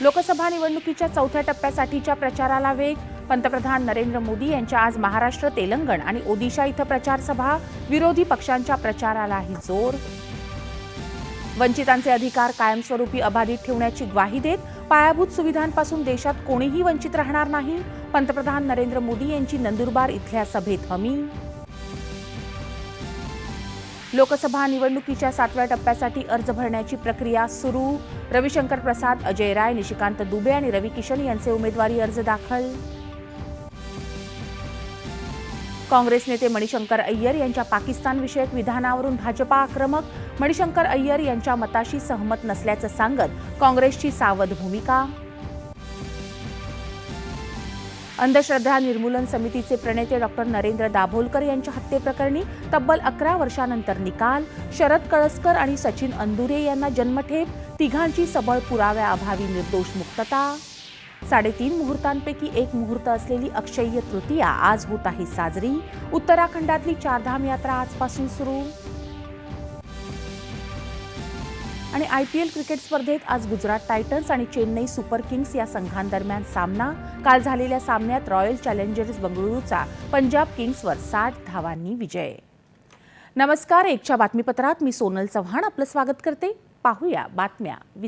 लोकसभा निवडणुकीच्या चौथ्या टप्प्यासाठीच्या प्रचाराला वेग. पंतप्रधान नरेंद्र मोदी यांच्या आज महाराष्ट्र तेलंगण आणि ओदिशा इथं प्रचारसभा. विरोधी पक्षांच्या प्रचारालाही जोर. वंचितांचे अधिकार कायमस्वरूपी अबाधित ठेवण्याची ग्वाही देत पायाभूत सुविधांपासून देशात कोणीही वंचित राहणार नाही. पंतप्रधान नरेंद्र मोदी यांची नंदुरबार इथल्या सभेत हमी. लोकसभा निवडणुकीच्या सातव्या टप्प्यासाठी अर्ज भरण्याची प्रक्रिया सुरू. रविशंकर प्रसाद अजय राय निशिकांत दुबे आणि रवी किशन यांचे उमेदवारी अर्ज दाखल. काँग्रेस नेते मणिशंकर अय्यर यांच्या पाकिस्तानविषयक विधानावरून भाजपा आक्रमक. मणिशंकर अय्यर यांच्या मताशी सहमत नसल्याचं सांगत काँग्रेसची सावध भूमिका अंधश्रद्धा निर्मूलन समितीचे प्रणेते डॉक्टर नरेंद्र दाभोलकर यांच्या हत्येप्रकरणी तब्बल अकरा वर्षानंतर निकाल शरद कळसकर आणि सचिन अंदुरे यांना जन्मठेप तिघांची सबळ पुराव्याअभावी निर्दोष मुक्तता. साडेतीन मुहूर्तांपैकी एक मुहूर्त असलेली अक्षय्य तृतीया आज होत आहे साजरी. उत्तराखंडातली चारधाम यात्रा आजपासून सुरू. आणि आय पी एल क्रिकेट स्पर्धेत आज गुजरात टायटन्स आणि चेन्नई सुपर किंग्स या संघांदरम्यान सामना. काल झालेल्या सामन्यात रॉयल चॅलेंजर्स बंगळुरूचा पंजाब किंग्सवर साठ धावांनी विजय. नमस्कार एकच्या बातमीपत्रात मी सोनल चव्हाण. आपलं स्वागत करते. पाहूया बातम्या.